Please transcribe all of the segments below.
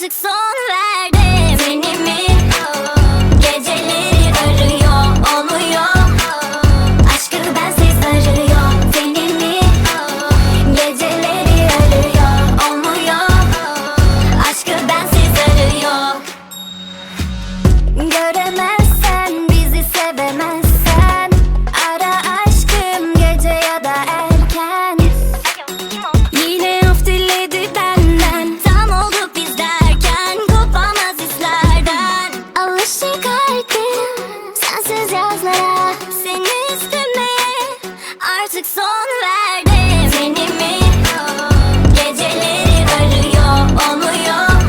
Six. Artık son verdim Seni mi? Geceleri arıyor onu yok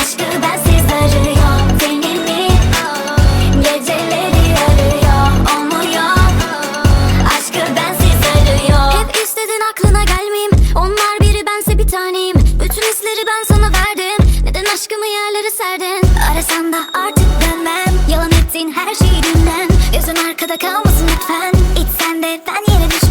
Aşkı bensiz arıyor. Seni mi? Geceleri arıyor onu yok Aşkı bensiz arıyor. Hep istedin aklına gelmeyeyim. Onlar biri bense bir taneyim. Bütün hisleri ben sana verdim. Neden aşkımı yerlere serdin? Arasan da artık dönmem. Yalan Bahsettiğin her şeyi dinlen. Gözün arkada kalmasın lütfen. İçsen de ben yere düş